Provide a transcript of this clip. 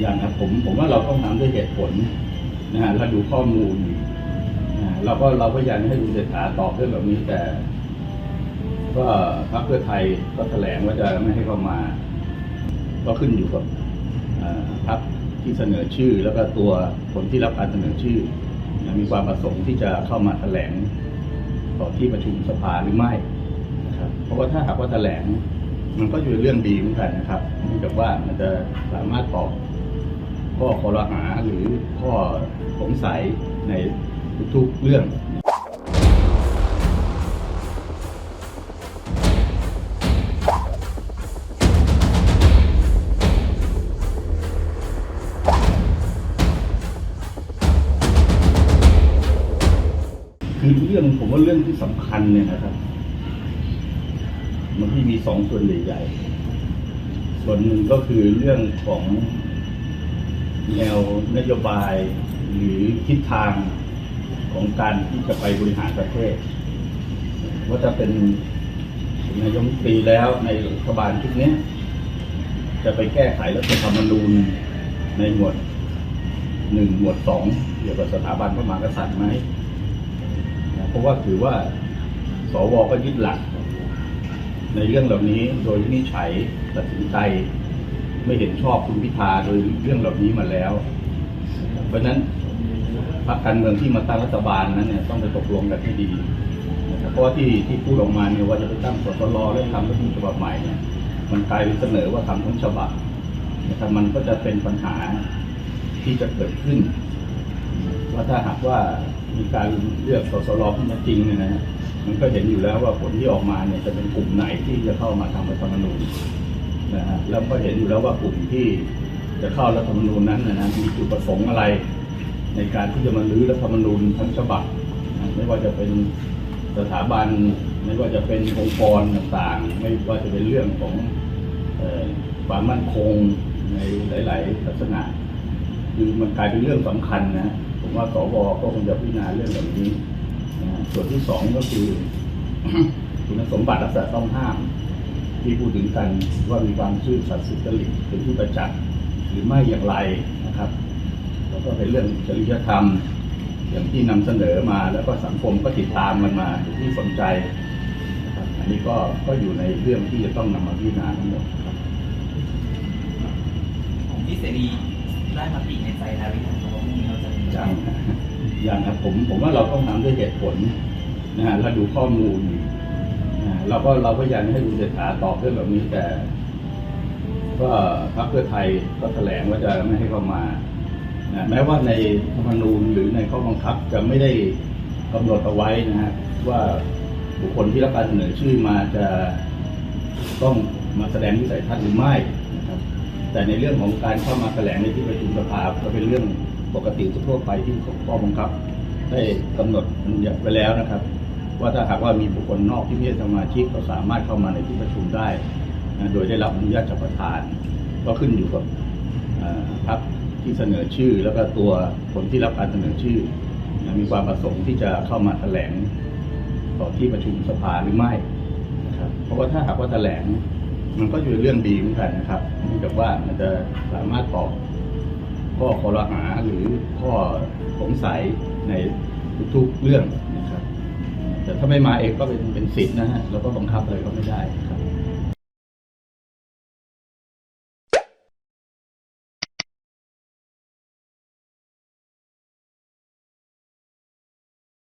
อย่างผมผมว่าเราต้องทำด้วยเหตุผลนะฮะเราดูข้อมูลนะเราก็เราก็ยันให้คุณเศรษฐาตอบเรื่องแบบนี้แต่ก็พรรคเพื่อไทยก็แถลงว่าจะไม่ให้เข้ามา ก็ขึ้นอยู่กับพรรคที่เสนอชื่อ แล้วก็ตัวคนที่รับการเสนอชื่อนะมีความประสงค์ที่จะเข้ามาแถลงต่อที่ประชุมสภาหรือไม่นะครับเพราะว่าถ้าหากว่าแถลง มันก็อยู่เรื่องดีเหมือนกันนะครับเนื่องจากว่ามันจะสามารถตอบข้อคอรหาหรือข้อสงสัยในทุกๆเรื่องคือเรื่องผมว่าเรื่องที่สำคัญเนี่ยนะครับ มันที่มีสองส่วนใหญ่ๆ ส่วนหนึ่งก็คือเรื่องของแนวนโยบายหรือทิศทางของการที่จะไปบริหารประเทศ ว่าจะเป็นนายกรัฐมนตรีแล้วในรัฐบาลชุดนี้ จะไปแก้ไขรัฐธรรมนูญในหมวดหนึ่งหมวดสองเกี่ยวกับสถาบันพระมหากษัตริย์ไหมเพราะว่าถือว่าสวก็ยึดหลัก ในเรื่องเหล่านี้โดยวินิจฉัยตัดสินใจไม่เห็นชอบคุณพิธาโดยเรื่องเหล่านี้มาแล้ว เพราะฉะนั้นพรรคการเมืองที่มาตั้งรัฐบาลนั้นเนี่ยต้องไปตกลงกันให้ดีเพราะว่าที่ที่พูดออกมาเนี่ยว่าจะไปตั้งสสรและทำรัฐธรรมนูญฉบับใหม่เนี่ยมันกลายเป็นเสนอว่าทำทั้งฉบับนะครับมันก็จะเป็นปัญหาที่จะเกิดขึ้นว่าถ้าหากว่า มีการเลือกสสรขึ้นมาจริงเนี่ยนะฮะมันก็เห็นอยู่แล้วว่าผลที่ออกมาเนี่ยจะเป็นกลุ่มไหนที่จะเข้ามาทำรัฐธรรมนูญนะฮะแล้วก็เห็นอยู่แล้วว่ากลุ่มที่จะเข้ารัฐธรรมนูญนั้นนะฮะมีจุดประสงค์อะไร ในการที่จะมาลื้อรัฐธรรมนูญทั้งฉบับนะไม่ว่าจะเป็นสถาบัน ไม่ว่าจะเป็นองค์กรต่างๆ ไม่ว่าจะเป็นเรื่องของความมั่นคงในหลาย ๆ ลักษณะคือมันกลายเป็นเรื่องสำคัญนะ ผมว่าสวก็คงจะพิจารณาเรื่องแบบนี้นะส่วนที่สองก็คือคุณสมบัติลักษณะต้องห้าม ที่พูดถึงกันว่ามีความซื่อสัตย์สุจริตเป็นที่ประจักษ์หรือไม่อย่างไรนะครับ แล้วก็เป็นเรื่องจริยธรรม อย่างที่นำเสนอมาแล้วก็สังคมก็ติดตามมันมาที่สนใจนะครับอันนี้ก็ก็อยู่ในเรื่องที่จะต้องนำมาพิจารณาทั้งหมดครับของพี่เสรีได้มาติในใจแล้วหรือยัง ยังยังครับผมผมว่าเราต้องทำด้วยเหตุผลนะฮะเราดูข้อมูลนะเราก็เราก็ยันให้คุณเศรษฐาตอบเรื่องแบบนี้แต่ก็พรรคเพื่อไทยก็แถลงว่าจะไม่ให้เข้ามานะแม้ว่าในธรรมนูญหรือในข้อบังคับจะไม่ได้กำหนดเอาไว้นะฮะว่าบุคคลที่รับการเสนอชื่อมาจะต้องมาแสดงวิสัยทัศน์หรือไม่นะครับแต่ในเรื่องของการเข้ามาแถลงในที่ประชุมสภาก็เป็นเรื่อง ปกติทั่วไปที่ข้อบังคับ ได้กำหนดบัญญัติไว้แล้วนะครับ ว่าถ้าหากว่ามีบุคคลนอกที่ไม่ใช่สมาชิกก็สามารถเข้ามาในที่ประชุมได้ โดยได้รับอนุญาตจากประธาน ก็ขึ้นอยู่กับพรรคที่เสนอชื่อ แล้วก็ตัวคนที่รับการเสนอชื่อนะมีความประสงค์ที่จะเข้ามาแถลงต่อที่ประชุมสภาหรือไม่นะครับเพราะว่าถ้าหากว่าแถลงมันก็อยู่เรื่องดีเหมือนกันนะครับเนื่องจากว่ามันจะสามารถตอบ ข้อคอรหาหรือข้อสงสัยในทุกๆเรื่องนะครับแต่ถ้าไม่มาเองก็เป็นเป็นสิทธิ์นะฮะแล้วก็บังคับอะไรก็ไม่ได้